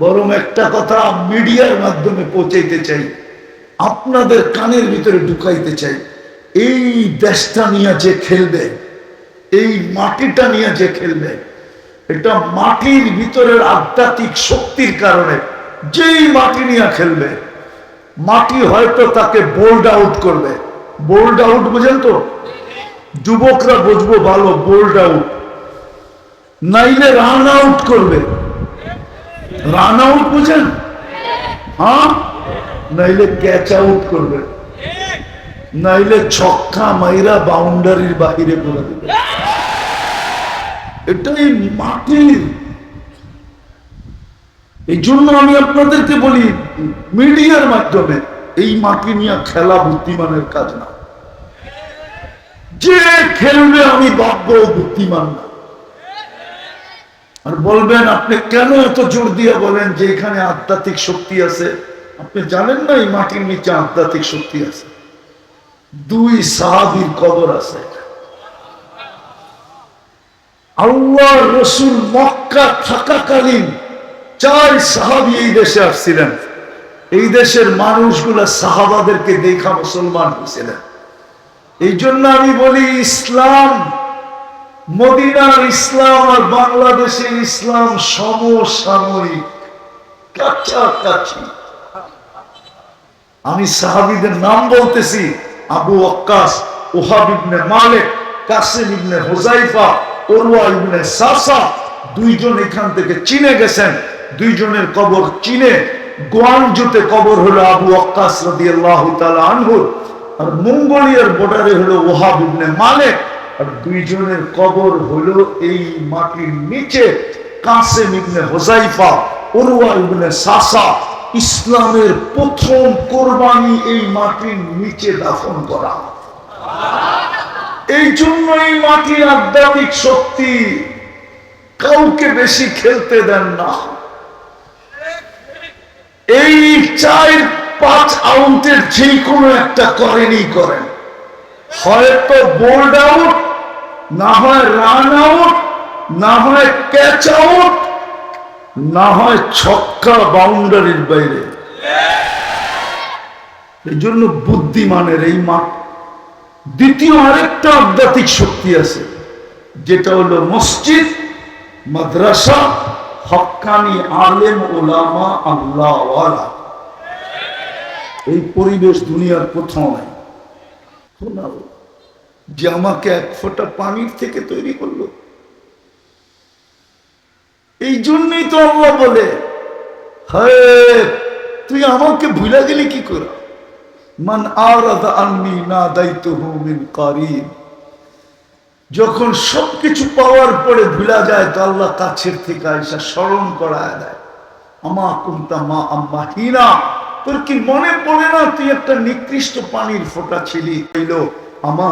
বরং একটা কথা মিডিয়ার মাধ্যমে পৌঁছাইতে চাই, আপনাদের কানের ভিতরে ঢুকাইতে চাই। এই দেশটা নিয়ে যে খেলবে, এই মাটিটা নিয়ে যে খেলবে, এটা মাটির ভিতরের আধ্যাত্মিক শক্তির কারণে যেই মাটি নিয়ে খেলবে, মাটি হয়তো তাকে বোল্ড আউট করবে। বোল্ড আউট বুঝেন তো? যুবকরা বুঝব ভালো, বোল্ড আউট। নাইলে রান আউট করবে। রান আউট বুঝেন? হ্যাঁ? নাইলে ক্যাচ আউট করবে। নাইলে ছক্কা মাইরা বাউন্ডারির বাহিরে করে দেবে। এটাই মাটির। এই জন্য আমি আপনাদেরকে বলি, মিডিয়ার মাধ্যমে এই মাটি নিয়ে খেলা বুদ্ধিমানের কাজ না। যে খেলবে আমি ভাববো বুদ্ধিমান না। আর বলবেন, আপনি কেন এত জোর দিয়ে বলেন যে এখানে আধ্যাত্মিক শক্তি আছে? আপনি জানেন না, এই মাটির নিচে আধ্যাত্মিক শক্তি আছে। দুই সাহাবির কবর আছে। আল্লাহ রসুল মক্কা থাকাকালীন চার সাহাবি এই দেশে আসছিলেন। এই দেশের মানুষগুলা সাহাবাদেরকে দেখা মুসলমান হয়েছিলেন। এই জন্য আমি বলি, ইসলাম মদিনার ইসলাম আর বাংলাদেশের ইসলাম সমসাময়িক। কাছাকাছি। আমি সাহাবিদের নাম বলতেছি, আবু আক্কাস ওহাব ইবনে মালিক, কাসিম ইবনে হুজাইফা ওরওয়া ইবনে সাসা, দুইজন এখান থেকে চিনে গেছেন। দুইজনের কবর চিনে। গোয়ানজুতে কবর হলো আবু আক্কাস রাদিয়াল্লাহু তাআলা আনহু আর মঙ্গোলিয়ার বর্ডারে হলো ওহাব ইবনে মালিক। আর দুইজনের কবর হলো এই মাটির নিচে কাসেম ইবনে হুজাইফা ওরওয়া ইবনে সাসা, ইসলামের প্রথম কোরবানি এই মাটির নিচে দাফন করা। এই জন্য এই মাটির আধ্যাত্মিক শক্তি কাউকে বেশি খেলতে দেন না। এই চার পাঁচ আউটের যে কোনো একটা করেনই করেন। হয়তো বোল্ড আউট, না হয় রান আউট, না হয় ক্যাচ আউট, না হয় ছক্কা বাউন্ডারির বাইরে। এই জন্য বুদ্ধিমানের এই মাঠ দ্বিতীয় আরেকটা আধ্যাত্মিক শক্তি আছে, যেটা হলো মসজিদ, মাদ্রাসা হক্কানি আলেম ওলামা আল্লাহ এই পরিবেশ দুনিয়ার কোথাও নাই। শোনাও, যে আমাকে এক ফোঁটা পানির থেকে তৈরি করল। এই জন্যই তো আল্লাহ বলে হ্যাঁ তুই আমাকে ভুলে গেলি কি করে? মান আরাদা আননি না দায়িত্ব মিন কারিব যখন সবকিছু পাওয়ার পরে ভুলা যায় তো আল্লাহ কাছের থেকে আইসা স্মরণ করায় দেয়। আমা কুন্তা মা আম্মা হিনা। তোর কি মনে পড়ে না তুই একটা নিকৃষ্ট পানির ফোঁটা ছিলি? আমা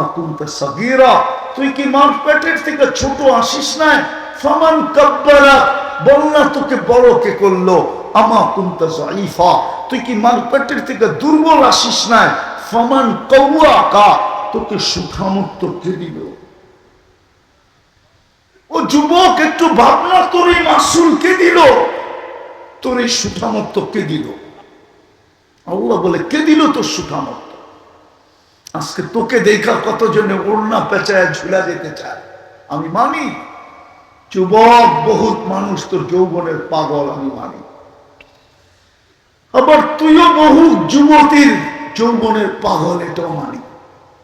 তুই কি মার পেটের থেকে ছোট আসিস না ফামান কাব্বারা তোকে বড় কে করল? আমা জাইফা তুই কি মার থেকে দুর্বল আসিস ফামান কৌয়া কা তোকে কে দিল? ও যুবক, একটু ভাবনা তোর এই মাসুল কে দিল? তোর এই সুঠামত্ব কে দিল? আল্লাহ বলে, কে দিল তোর সুঠামত্ব আজকে তোকে দেখা কতজনে ওড়না পেঁচায় ঝুলা যেতে চায়। আমি মানি, যুবক বহুত মানুষ তোর যৌবনের পাগল, আমি মানি। আবার তুইও বহু যুবতীর যৌবনের পাগল, এটাও মানি।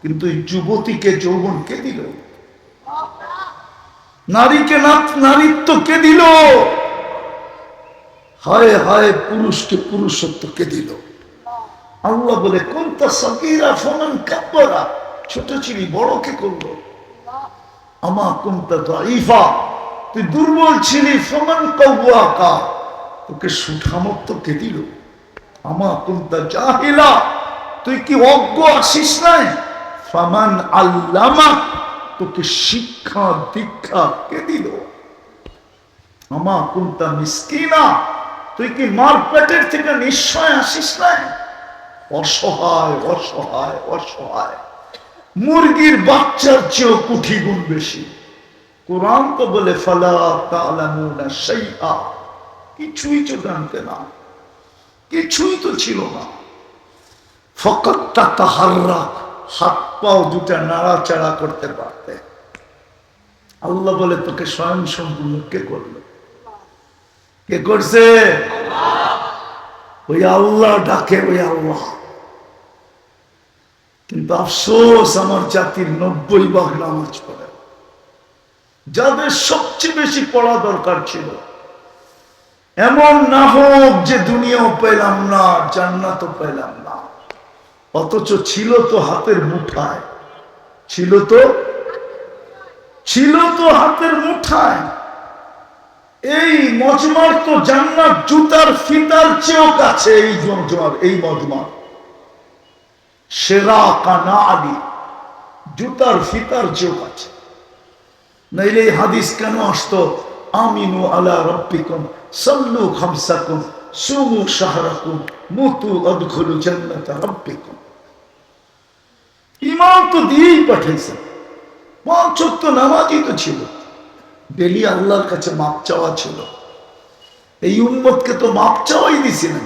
কিন্তু এই যুবতীকে যৌবন কে দিল? নারীকে নারীত্ব কে দিল? হায় হায়, পুরুষকে পুরুষত্ব কে দিল? আল্লাহ বলে কোনটা সকিরা ফমান কাব্বরা। ছোট করল? আমা কোনটা দাইফা তুই দুর্বল ছিলি ফমান তোকে কে দিল? আমা কোনটা জাহিলা। তুই কি অজ্ঞ আসিস নাই? ফামান আল্লামা। তোকে শিক্ষা, দীক্ষা কে দিল? আমা কোনটা মিসকিনা। তুই কি মার পেটের থেকে নিশ্চয় আসিস নাই? অসহায় অসহায় অসহায়। মুরগির বাচ্চার চেয়েও কুঠি গুণ বেশি। কোরআন তো বলে কিছুই তো জানতে না। কিছুই তো ছিল না। তাহাররা হাত পাও দুটা নাড়াচাড়া করতে পারতে। আল্লাহ বলে, তোকে স্বয়ং সম্পূর্ণ কে করল? কে করছে? ওই আল্লাহ, ডাকে ওই আল্লাহ। কিন্তু আফসোস, আমার জাতির নব্বই ভাগ নামাজ পড়ে। যাদের সবচেয়ে বেশি পড়া দরকার ছিল। এমন না হোক যে দুনিয়াও পেলাম না, জান্নাতও পেলাম না। অথচ ছিল তো হাতের মুঠায়। ছিল তো? ছিল তো হাতের মুঠায়। এই মজমার তো জান্নাত জুতার ফিতার চেয়েও কাছে, এই মজমার এই মজমার। সেরা কানা আলী জুতার ফিতার চেয়েও কাছে নাইলে হাদিস কেন আসতো? আমিনু আলা রব্বিকুম, সাল্লু খামসাকুম, সুমু শাহরাকুম, মুতু আদখুলু জান্নাত রব্বিকুম। ইমাম তো দিয়েই পাঠাইছেন পাঁচ তো নামাজই তো ছিল। ডেলি আল্লাহর কাছে মাপ চাওয়া ছিল। এই উম্মতকে তো মাপ চাওয়াই দিছিলেন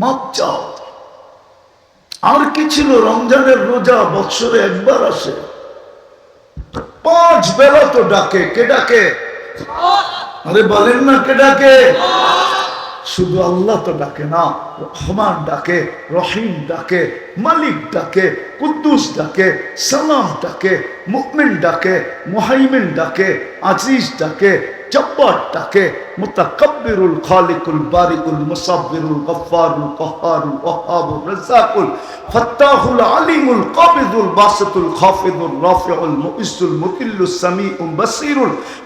মাপ চাও আর কি ছিল রমজানের রোজা? বৎসরে একবার আসে। পাঁচ বেলা তো ডাকে। কে ডাকে? আরে বলেন না কে ডাকে? শুধু আল্লাহ তো ডাকে না, রহমান ডাকে, রহিম ডাকে, মালিক ডাকে, কুদ্দুস ডাকে, সালাম ডাকে মুকমিন ডাকে, মুহাইমিন ডাকে, আজিজ ডাকে, জব্বার ডাকে متكبر الخالق البارئ المصبر الغفار القهار الوهاب الرزاق الفتاح العليم القابض الباسط الخافض الرافع المؤس المذل السميع البصير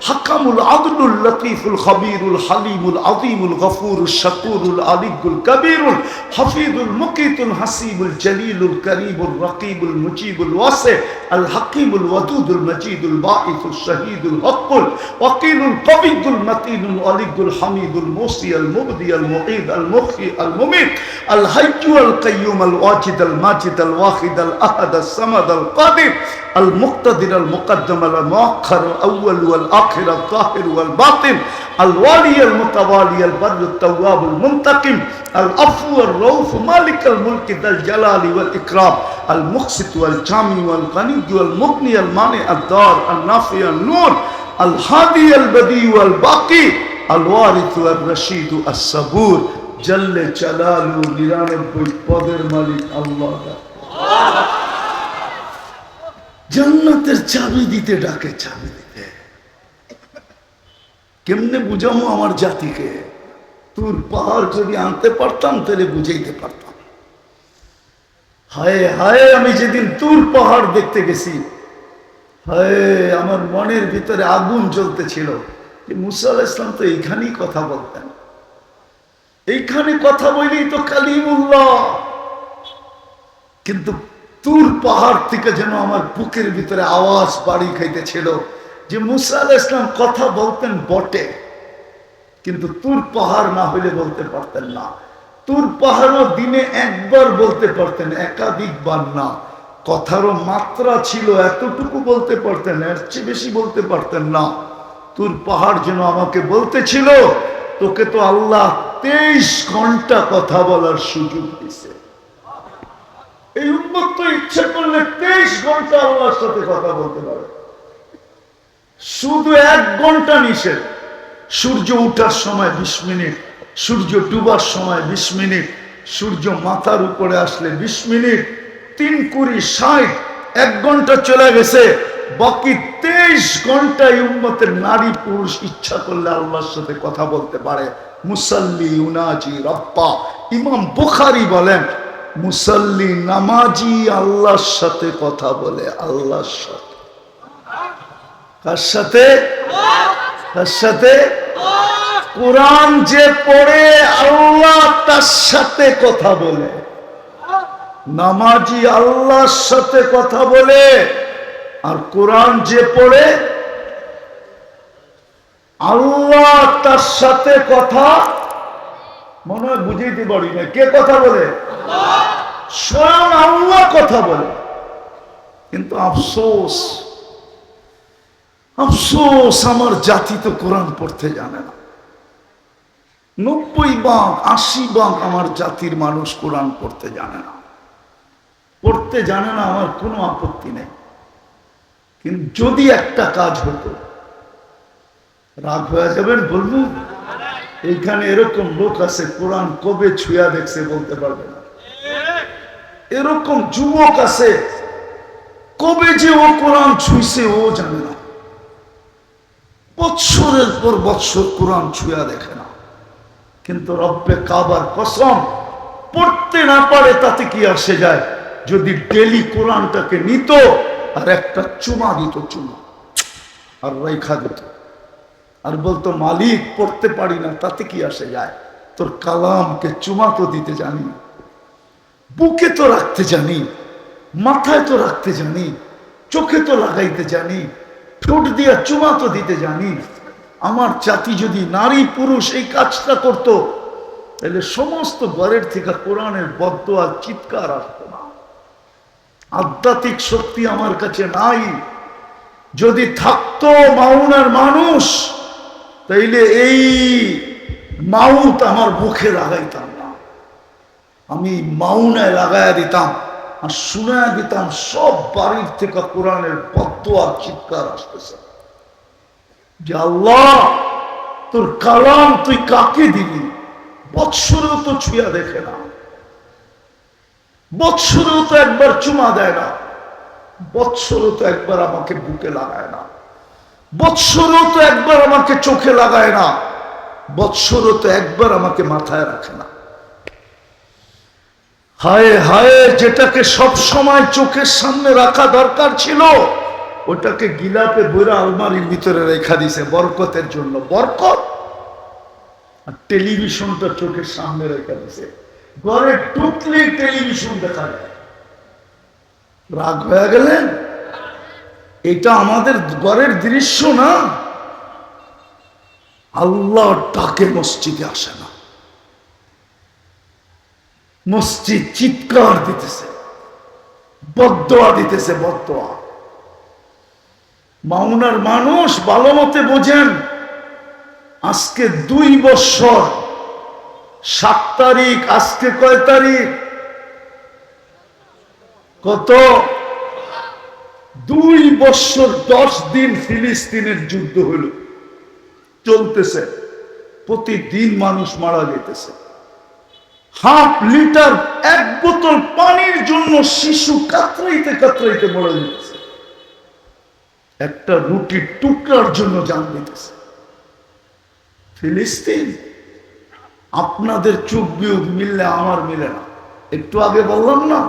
الحكم العدل اللطيف الخبير الحليم العظيم الغفور الشكور العليق الكبير الحفيظ المقيت الحسيب الجليل الكريم الرقيب المجيب الواسع الحكيم الودود المجيد الباعث الشهيد الحق وقيل القبيض المتين الوليد الحميد الموصي المبدي المعيد المخفي المميت الحي القيوم الواجد الماجد الواحد الأحد الصمد القادر المقتدر المقدم المؤخر الأول والآخر الظاهر والباطن الوالي المتوالي البر التواب المنتقم العفو الروف مالك الملك ذا الجلال والإكرام المقسط والجامي والغني والمغني المانع الدار النافي النور الحادي البديع والباقي আলোয়ারিত রশিদ আসাবুর জল্লে চালালু নিরানব্বই পদের মালিক আল্লাহ জান্নাতের চাবি দিতে ডাকে, চাবি দিতে। কেমনে বুঝামো আমার জাতিকে? তোর পাহাড় যদি আনতে পারতাম, তাহলে বুঝাইতে পারতাম। হায় হায়, আমি যেদিন তুর পাহাড় দেখতে গেছি, হায়, আমার মনের ভিতরে আগুন জ্বলতেছিল। মুসা আলাহ ইসলাম তো এইখানেই কথা বলতেন। এইখানে কথা বলেই তো কালিমুল্লাহ। কিন্তু তুর পাহাড় থেকে যেন আমার বুকের ভিতরে আওয়াজ বাড়ি খাইতেছিল যে মুসা আলাহ ইসলাম কথা বলতেন বটে, কিন্তু তুর পাহাড় না হইলে বলতে পারতেন না। তুর পাহাড়ও দিনে একবার বলতে পারতেন, একাধিকবার না। কথারও মাত্রা ছিল এতটুকু বলতে পারতেন, এর চেয়ে বেশি বলতে পারতেন না। তুর পাহাড় যেন আমাকে বলতেছিল, তোকে তো আল্লাহ তেইশ ঘণ্টা কথা বলার সুযোগ দিছে। এই উন্মত তো ইচ্ছা করলে তেইশ ঘণ্টা আল্লাহর সাথে কথা বলতে পারে। শুধু এক ঘণ্টা নিষেধ, সূর্য উঠার সময় বিশ মিনিট, সূর্য ডুবার সময় বিশ মিনিট, সূর্য মাথার উপরে আসলে বিশ মিনিট, তিন কুড়ি ষাট, এক ঘণ্টা চলে গেছে। বাকি তেইশ ঘন্টায় উম্মতের নারী পুরুষ ইচ্ছা করলে আল্লাহর সাথে কথা বলতে পারে। মুসাল্লি, উনাজি রপ্পা ইমাম বুখারি বলেন, মুসাল্লি, নামাজি আল্লাহর সাথে কথা বলে আল্লাহর সাথে। কার সাথে? কার সাথে? কোরআন যে পড়ে, আল্লাহ তার সাথে কথা বলে। নামাজি আল্লাহর সাথে কথা বলে। আর কোরআন যে পড়ে, আল্লাহ তার সাথে কথা মনে হয় বুঝাইতে পারি না কে কথা বলে? স্বয়ং আল্লাহ কথা বলে। কিন্তু আফসোস আফসোস, আমার জাতি তো কোরআন পড়তে জানে না। নব্বই ভাগ আশি ভাগ আমার জাতির মানুষ কোরআন পড়তে জানে না। পড়তে জানে না, আমার কোনো আপত্তি নেই। কিন্তু যদি একটা কাজ হতো, রাগ হয়ে যাবেন, বলব এইখানে এরকম লোক আছে, কোরআন কবে ছুঁয়া দেখছে বলতে পারবে না। এরকম যুবক আছে, কবে যে ও কোরআন ছুঁইছে ও জানে না। বৎসরের পর বৎসর কোরআন ছুঁয়া দেখে না। কিন্তু রব্বে কাবার কসম, পড়তে না পারে তাতে কি আসে যায়? যদি ডেলি কোরআনটাকে নিত আর একটা চুমা দিত, চুমা। আর রেখা দিত। আর বলতো, মালিক, পড়তে পারি না, তাতে কি আসে যায়? তোর কালামকে চুমা তো দিতে জানি, বুকে তো রাখতে জানি, মাথায় তো রাখতে জানি, চোখে তো লাগাইতে জানি, ঠোঁট দিয়া চুমা তো দিতে জানি। আমার জাতি যদি নারী পুরুষ এই কাজটা করত, তাহলে সমস্ত ঘরের থেকে কোরআনের বদ্ধ আর চিৎকার আসতো। আধ্যাত্মিক শক্তি আমার কাছে নাই। যদি থাকতো মাউনার মানুষ, তাইলে এই মাউত আমার মুখে লাগাইতাম না। আমি মাউনায় লাগাইয়া দিতাম, আর শুনে দিতাম, সব বাড়ির থেকে কোরআনের আর চিৎকার আসতেছে। যে আল্লাহ, তোর কালাম তুই কাকে দিবি বৎসরেও তো ছুঁয়া দেখে না। বৎসরেও তো একবার চুমা দেয় না। বৎসরেও তো একবার আমাকে বুকে লাগায় না। বৎসরও তো একবার আমাকে চোখে লাগায় না। বৎসরও তো একবার আমাকে মাথায় রাখে না। হায় হায়, যেটাকে সব সময় চোখের সামনে রাখা দরকার ছিল, ওটাকে গিলাপে বইরা আলমারির ভিতরে রেখা দিছে বরকতের জন্য। বরকত? আর টেলিভিশনটা চোখের সামনে রেখা দিছে। ঘরে টুকলি টেলিভিশন দেখা যায়। রাগ হয়ে গেলেন এটা আমাদের ঘরের দৃশ্য না? আল্লাহ ডাকে মসজিদে আসে না। মসজিদ চিৎকার দিতেছে বদোয়া দিতেছে বদোয়া মাউনার মানুষ ভালো মতে বোঝেন, আজকে দুই বছর সাত তারিখ, আজকে কয় তারিখ? কত? দুই বছর দশ দিন ফিলিস্তিনের যুদ্ধ হলো। চলতেছে। প্রতিদিন মানুষ মারা যেতেছে। হাফ লিটার, এক বোতল পানির জন্য শিশু কাতরাইতে কাতরাইতে মরে যেতেছে। একটা রুটির টুকরার জন্য জান দিতেছে। ফিলিস্তিন আপনাদের চোখ বিয়োগ মিললে আমার মিলে না। একটু আগে বললাম না,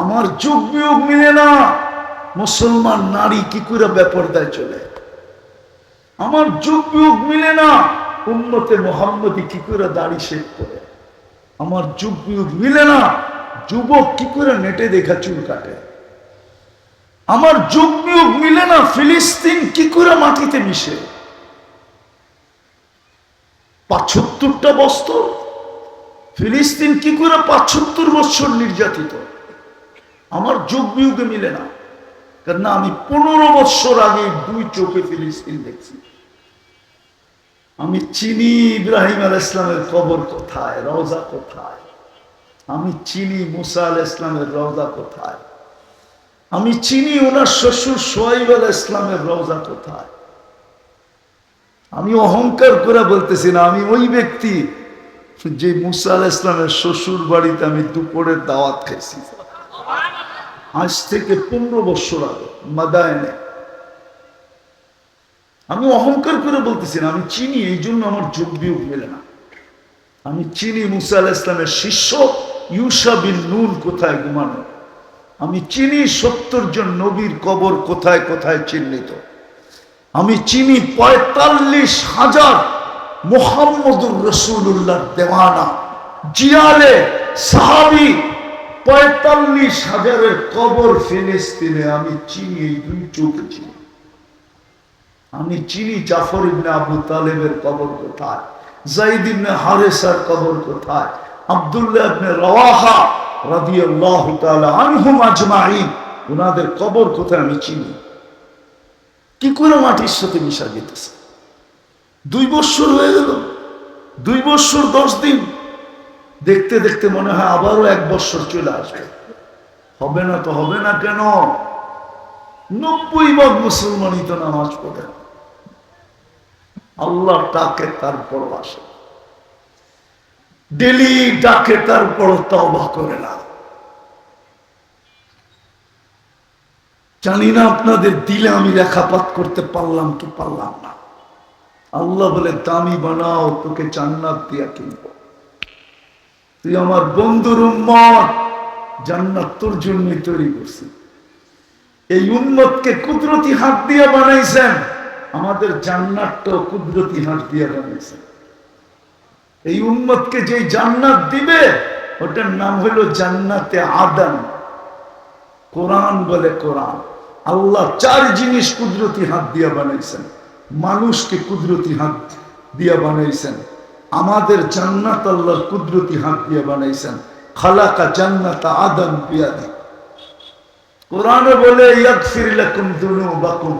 আমার চোখ বিয়োগ মিলে না। মুসলমান নারী কি করে ব্যাপার দেয় চলে? আমার যুগ বিয়োগ মিলে না। উন্নতে মোহাম্মদী কি করে দাড়ি শেখ করে? আমার যুগ বিয়োগ মিলে না। যুবক কি করে নেটে দেখা চুল কাটে? আমার যুগ বিয়োগ মিলে না। ফিলিস্তিন কি করে মাটিতে মিশে? পাঁচত্তরটা বস্তর ফিলিস্তিন কি করে পাঁচত্তর বছর নির্যাতিত? আমার যোগ বিয়োগে মিলে না। কেননা আমি পনেরো বছর আগে দুই চোখে ফিলিস্তিন দেখছি। আমি চিনি ইব্রাহিম আল ইসলামের কবর কোথায়? রওজা কোথায়? আমি চিনি মুসা আল ইসলামের রওজা কোথায়? আমি চিনি ওনার শ্বশুর সোয়াইব আল ইসলামের রওজা কোথায়? আমি অহংকার করে বলতেছি না, আমি ওই ব্যক্তি যে মুসা আল ইসলামের শ্বশুর বাড়িতে আমি দুপুরের দাওয়াত খাইছি। আজ থেকে পনেরো বছর আগে মাদায়নে। আমি অহংকার করে বলতেছি না, আমি চিনি, এই জন্য আমার যোগ বিয়োগ মেলে না। আমি চিনি মুসা আল ইসলামের শিষ্য, ইউসা বিন নুন কোথায় ঘুমানো? আমি চিনি সত্তর জন নবীর কবর কোথায় কোথায় চিহ্নিত? আমি চিনি পঁয়তাল্লিশ হাজার মোহাম্মদুর রসুল্লাহ দেওয়ানা। জিয়ালে সাহাবি পঁয়তাল্লিশ হাজারের কবর ফিলিস্তিনে আমি চিনি, এই দুই চোখে চিনি। আমি চিনি জাফর ইবনে আবু তালেবের কবর কোথায়? জাইদ ইবনে হারেসার কবর কোথায়? আব্দুল্লাহ ইবনে রওয়াহা রাদিয়াল্লাহু তাআলা আনহুম আজমাইন। ওনাদের কবর কোথায় আমি চিনি? কি করে মাটির সাথে মিশা যেতেছে দুই বৎসর হয়ে গেল, দুই বৎসর দশ দিন। দেখতে দেখতে মনে হয় আবারও এক বৎসর চলে আসবে। হবে না তো হবে না কেন? নব্বই ভাগ মুসলমানই তো নামাজ পড়ে। আল্লাহ ডাকে তারপর আসে। ডেলি ডাকে তারপর তবা করে না। জানি না আপনাদের দিলে আমি লেখাপাত করতে পারলাম কি পারলাম না। আল্লাহ বলে, দামি বানাও, তোকে জান্নাত দিয়া কিনবো। তুই আমার বন্ধুর উম্মত, জান্নাত তোর জন্যই তৈরি করছি। এই উম্মতকে কুদরতি হাত দিয়ে বানাইছেন, আমাদের জান্নাতটাও কুদরতি হাত দিয়ে বানাইছেন। এই উম্মতকে যে জান্নাত দিবে, ওটার নাম হলো জান্নাতে আদান। কোরআন বলে কোরআন। আল্লাহ চার জিনিস কুদরতি হাত দিয়া বানাইছেন। মানুষকে কুদরতি হাত দিয়া বানাইছেন। আমাদের জান্নাত আল্লাহ কুদরতি হাত দিয়ে বানাইছেন। খালাকা জান্নাত আদম বিয়াদি। কোরআনে বলে, ইয়াগফির লাকুম যুনুবাকুম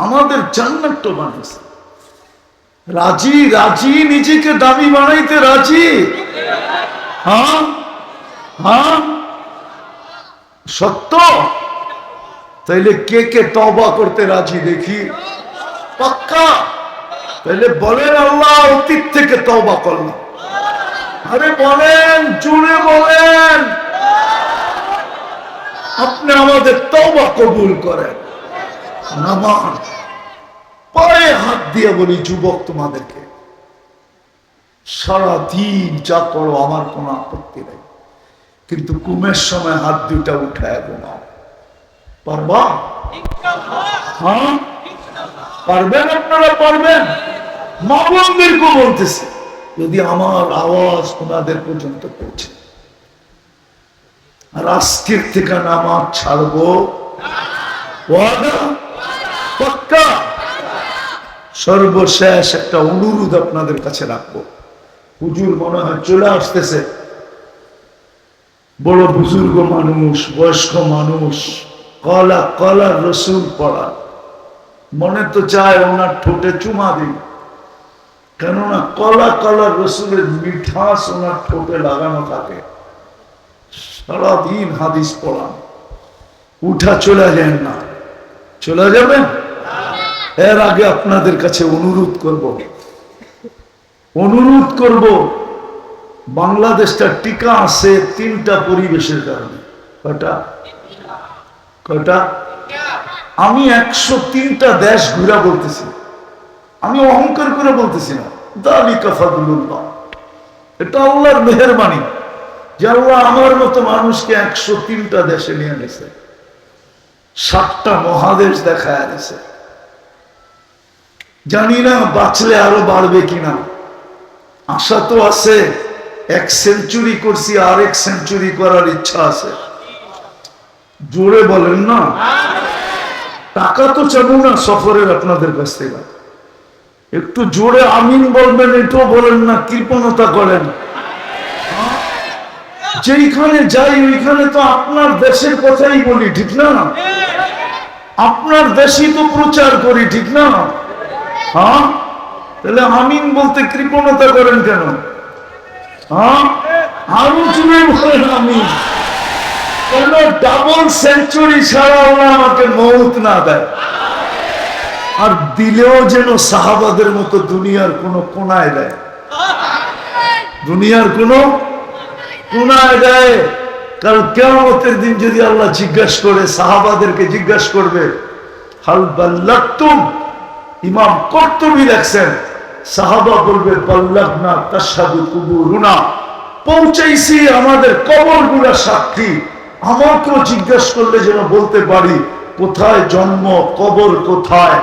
আমাদের জান্নাতটা বানাইছে রাজি রাজি, নিজেকে দামি বানাইতে রাজি। হ্যাঁ? হ্যাঁ? সত্য? তাইলে কে কে তবা করতে রাজি দেখি? পাক্কা? তাইলে বলেন আল্লাহ, অতীত থেকে তবা করলাম। আরে বলেন জুড়ে বলেন। আপনি আমাদের তবা কবুল করেন। নামান পায়ে হাত দিয়ে বলি, যুবক, তোমাদেরকে সারাদিন যা করো, আমার কোনো আপত্তি নেই। কিন্তু কুমের সময় হাত দুইটা উঠায় ঘুমাও। পারবা? হ্যাঁ? পারবেন আপনারা? পারবেন? মা বোনদেরকে বলতেছে, যদি আমার আওয়াজ ওনাদের পর্যন্ত পৌঁছে আর আজকের থেকে নামাজ ছাড়বো। ওয়াদা? পাক্কা? সর্বশেষ একটা অনুরোধ আপনাদের কাছে রাখব। হুজুর মনে হয় চলে আসতেছে। বড় বুজুর্গ মানুষ, বয়স্ক মানুষ, কলা কলা রসুল পড়া। মনে তো চায় ওনার ঠোঁটে চুমা দিই। কেননা কলা কলা রসুলের মিঠাস ওনার ঠোঁটে লাগানো থাকে। সারাদিন হাদিস পড়ান। উঠা চলে যায় না। চলে যাবেন? এর আগে আপনাদের কাছে অনুরোধ করব অনুরোধ করব, বাংলাদেশটা টিকা আছে তিনটা পরিবেশের কারণে। কটা কটা আমি একশো তিনটা দেশ ঘুরা বলতেছি। আমি অহংকার করে বলতেছি না। দালিকা ফাদুল্লাহ এটা আল্লাহর মেহরবানি যে আল্লাহ আমার মতো মানুষকে একশো তিনটা দেশে নিয়ে গেছে। সাতটা মহাদেশ দেখায় গেছে জানি না বাঁচলে আরও বাড়বে কিনা। আশা তো আছে, এক সেঞ্চুরি করছি, আর এক সেঞ্চুরি করার ইচ্ছা আছে। জোরে বলেন না। টাকা তো চাবো না সফরের আপনাদের কাছ থেকে। একটু জোরে আমিন বলবেন, এটাও বলেন না, কৃপণতা করেন। যেইখানে যাই, ওইখানে তো আপনার দেশের কথাই বলি, ঠিক না? আপনার দেশই তো প্রচার করি, ঠিক না? হ্যাঁ? তাহলে আমিন বলতে কৃপণতা করেন কেন? হ্যাঁ? ডাবল সেঞ্চুরি ছাড়া আমাকে মৌত না দেয়? আর দিলেও যেন সাহাবাদের মতো দুনিয়ার কোন কোনায় দেয়? দুনিয়ার কোন কোনায় দেয়? কারণ কেমতের দিন যদি আল্লাহ জিজ্ঞাসা করে, সাহাবাদেরকে জিজ্ঞাসা করবে, হাল বাল্লাতুম ইমাম কর্তবী লেখছেন সাহাবা বলবে পাল্লাক না তাসাদু কুবুরুনা। পৌঁছাইছি, আমাদের কবরগুলা সাক্ষী। আমাকেও জিজ্ঞাসা করলে যেন বলতে পারি, কোথায় জন্ম, কবর কোথায়?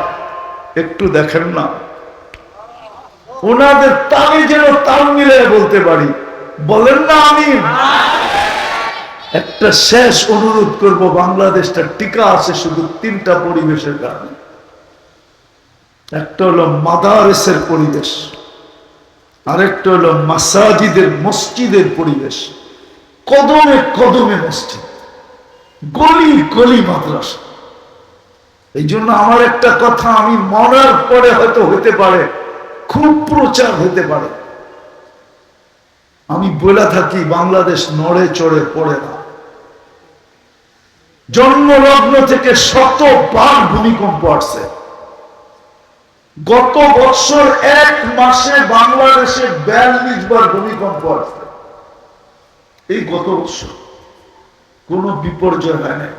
একটু দেখেন না। ওনাদের তালে যেন তাল মিলে বলতে পারি। বলেন না আমি। একটা শেষ অনুরোধ করব, বাংলাদেশটা টিকা আছে শুধু তিনটা পরিবেশের কারণে। একটা হলো মাদারেসের পরিবেশ, আরেকটা হলো মাসাজিদের মসজিদের পরিবেশ। কদমে কদমে মসজিদ, গলি গলি মাদ্রাসা। এই জন্য আমার একটা কথা, আমি মরার পরে হয়তো হতে পারে, খুব প্রচার হতে পারে। আমি বলে থাকি, বাংলাদেশ নড়ে চড়ে পড়ে না। জন্মলগ্ন থেকে শতবার ভূমিকম্প আসছে। গত বছর এক মাসে বাংলাদেশে বিয়াল্লিশ বার ভূমিকম্প আসছে। এই গত বছর কোন বিপর্যয় হয় নাই।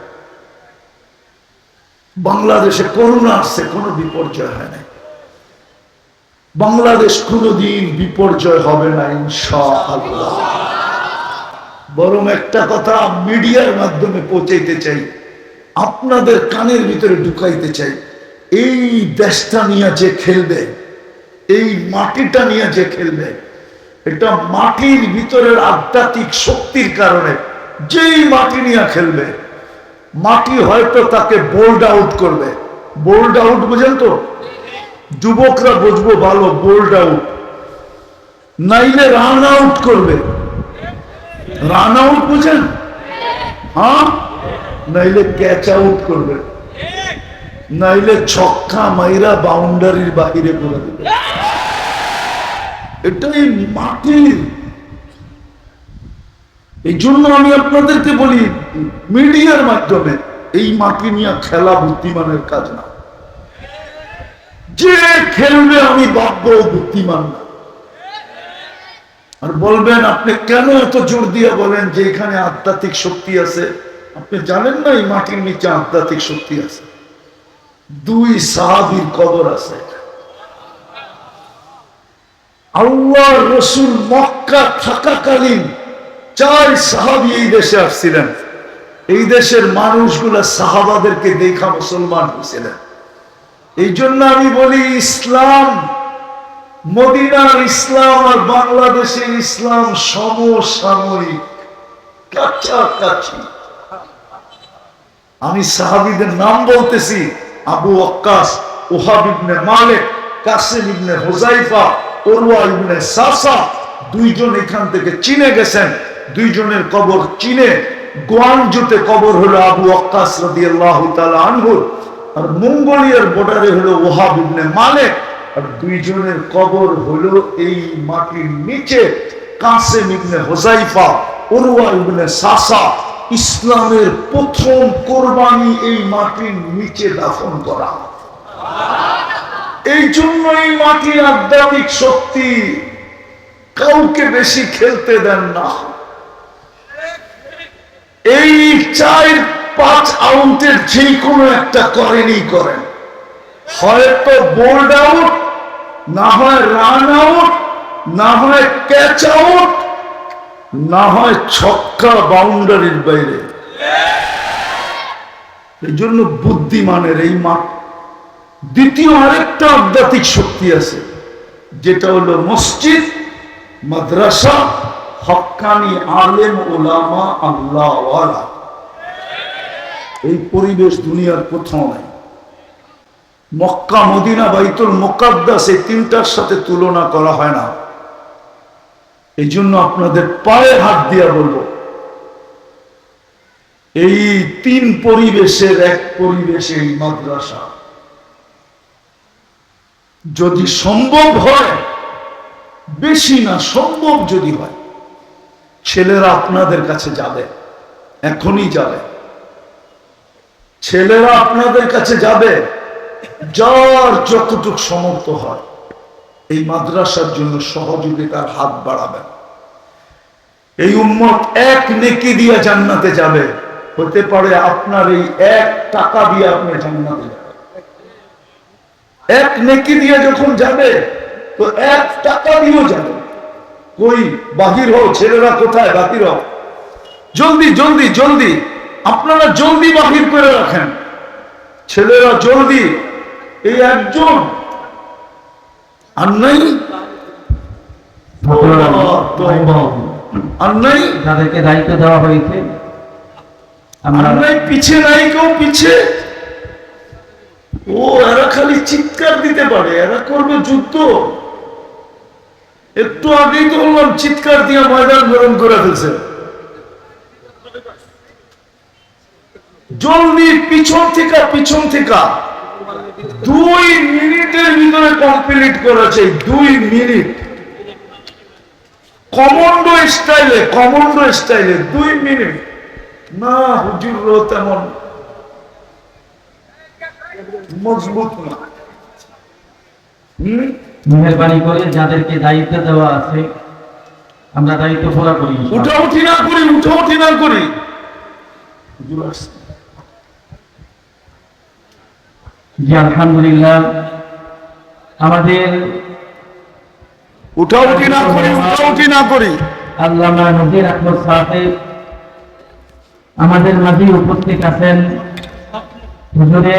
বাংলাদেশে করোনা আসছে, কোনো বিপর্যয় হয় নাই। বাংলাদেশ কোনোদিন বিপর্যয় হবে না, ইনশাআল্লাহ। বরং একটা কথা মিডিয়ার মাধ্যমে পৌঁছাইতে চাই, আপনাদের কানের ভিতরে ঢুকাইতে চাই। এই দেশটা নিয়ে যে খেলবে, এই মাটিটা নিয়ে যে খেলবে, এটা মাটির ভিতরের আধ্যাত্মিক শক্তির কারণে যেই মাটি নিয়ে খেলবে, মাটি হয়তো তাকে বোল্ড আউট করবে। বোল্ড আউট বুঝেন তো? যুবকরা বুঝব ভালো বোল্ড আউট নাইলে রান আউট করবে। রান আউট বুঝেন? হ্যাঁ? নাইলে ক্যাচ আউট করবে। নাইলে ছক্কা মাইরা বাউন্ডারির বাহিরে করে দেবে। এটাই মাটির। এই জন্য আমি আপনাদেরকে বলি, মিডিয়ার মাধ্যমে এই মাটি নিয়ে খেলা বুদ্ধিমানের কাজ না। যে খেলবে আমি ভাববো বুদ্ধিমান না। আর বলবেন, আপনি কেন এত জোর দিয়ে বলেন যে এখানে আধ্যাত্মিক শক্তি আছে? আপনি জানেন না এই মাটির নিচে আধ্যাত্মিক শক্তি আছে। দুই সাহাবির কবর আছে। আল্লাহ রসুল মক্কা থাকাকালীন চার সাহাবি এই দেশে আসছিলেন। এই দেশের মানুষগুলা সাহাবাদেরকে দেখা মুসলমান হয়েছিলেন। এই জন্য আমি বলি, ইসলাম, মদিনার ইসলাম আর বাংলাদেশের ইসলাম সমসাময়িক। আমি সাহাবিদের নাম বলতেছি আবু আক্কাস ওহাব ইবনে মালিক, কাসিম ইবনে হোজাইফা ওরওয়া ইবনে সাসা, দুইজন এখান থেকে চিনে গেছেন। দুইজনের কবর চিনে। গোয়ানজুতে কবর হলো আবু আক্কাস রাদিয়াল্লাহু তাআলা আনহুর আর মঙ্গোলিয়ার বর্ডারে হলো ওহাব ইবনে মালিক। আর দুইজনের কবর হলো এই মাটির নিচে, কাসেম ইবনে হোজাইফা ওরওয়া ইবনে সাসা। ইসলামের প্রথম কোরবানি এই মাটির নিচে দাফন করা। এই জন্য এই মাটির আধ্যাত্মিক শক্তি কাউকে বেশি খেলতে দেন না। এই চার পাঁচ আউটের যে কোনো একটা করেনই করেন। হয়তো বোল্ড আউট, না হয় রান আউট, না হয় ক্যাচ আউট না হয় ছক্কা বাউন্ডারির বাইরে। এই জন্য বুদ্ধিমানের এই মাঠ। দ্বিতীয় আরেকটা আধ্যাত্মিক শক্তি আছে, যেটা হলো মসজিদ, মাদ্রাসা, হকানি আলেম ওলামা আল্লাহ এই পরিবেশ দুনিয়ার কোথাও নাই। মক্কা, মদিনা, বাইতুল মোকাদ্দাস এই তিনটার সাথে তুলনা করা হয় না। এই জন্য আপনাদের পায়ে হাত দিয়া বলব, এই তিন পরিবেশের এক পরিবেশে এই মাদ্রাসা যদি সম্ভব হয়, বেশি না সম্ভব যদি হয়, ছেলেরা আপনাদের কাছে যাবে, এখনই যাবে। ছেলেরা আপনাদের কাছে যাবে, যার যতটুক সমর্থ হয়। এই মাদ্রাসার জন্য সহযোগিতার হাত বাড়াবেন এই উম্মত এক নেকি দিয়ে জান্নাতে যাবে। হতে পারে আপনার এই এক টাকা দিয়ে আপনি জান্নাতে যাবেন। এক নেকি দিয়ে যখন যাবে, তো এক টাকা দিয়েও যাবে। কই, বাহির হও, ছেলেরা কোথায়? বাহির হও। জলদি জলদি জলদি। আপনারা জলদি বাহির করে রাখেন। ছেলেরা জলদি। এই একজন আর নেই আর নেই দায়িত্ব দেওয়া হয়েছে চিৎকার দিতে পারে এরা করবে যুদ্ধ। একটু আগেই তো বললাম চিৎকার দিয়ে ময়দান গরম করে ফেলছে। জলদি পিছন থেকে পিছন থেকে। দুই মিনিটের ভিতরে কমপ্লিট করেছে দুই মিনিট। কমন্ডো স্টাইলে কমন্ডো স্টাইলে দুই মিনিট। না হুজুর তেমন মজবুত না। মেহরবানি করে যাদেরকে দায়িত্ব দেওয়া আছে আমরা দায়িত্ব পুরা করি উঠা উঠি না করি উঠা উঠি না করি। হুজুর আসছে। জি আলহামদুলিল্লাহ। আমাদের উঠা উঠি না করি উঠা উঠি না করি। আল্লামা নজির আহমদ সাহেব আমাদের মাঝে উপস্থিত আছেন। হুজুরে